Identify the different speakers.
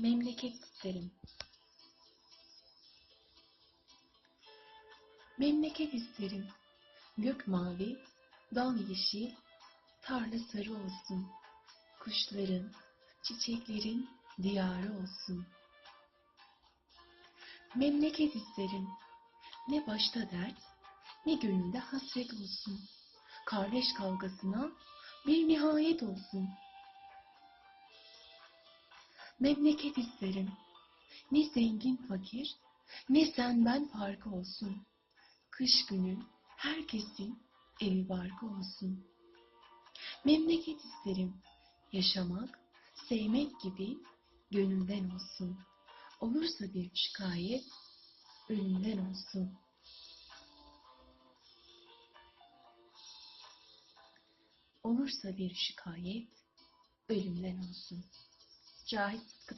Speaker 1: Memleket isterim. Memleket isterim. Gök mavi, dal yeşil, tarla sarı olsun. Kuşların, çiçeklerin diyarı olsun. Memleket isterim. Ne başta dert, ne gönülde hasret olsun. Kardeş kavgasına bir nihayet olsun. Memleket isterim. Ne zengin fakir, ne sen ben farkı olsun. Kış günü herkesin evi barkı olsun. Memleket isterim. Yaşamak, sevmek gibi gönülden olsun. Olursa bir şikayet, ölümden olsun. Olursa bir şikayet, ölümden olsun. Cahit Sıtkı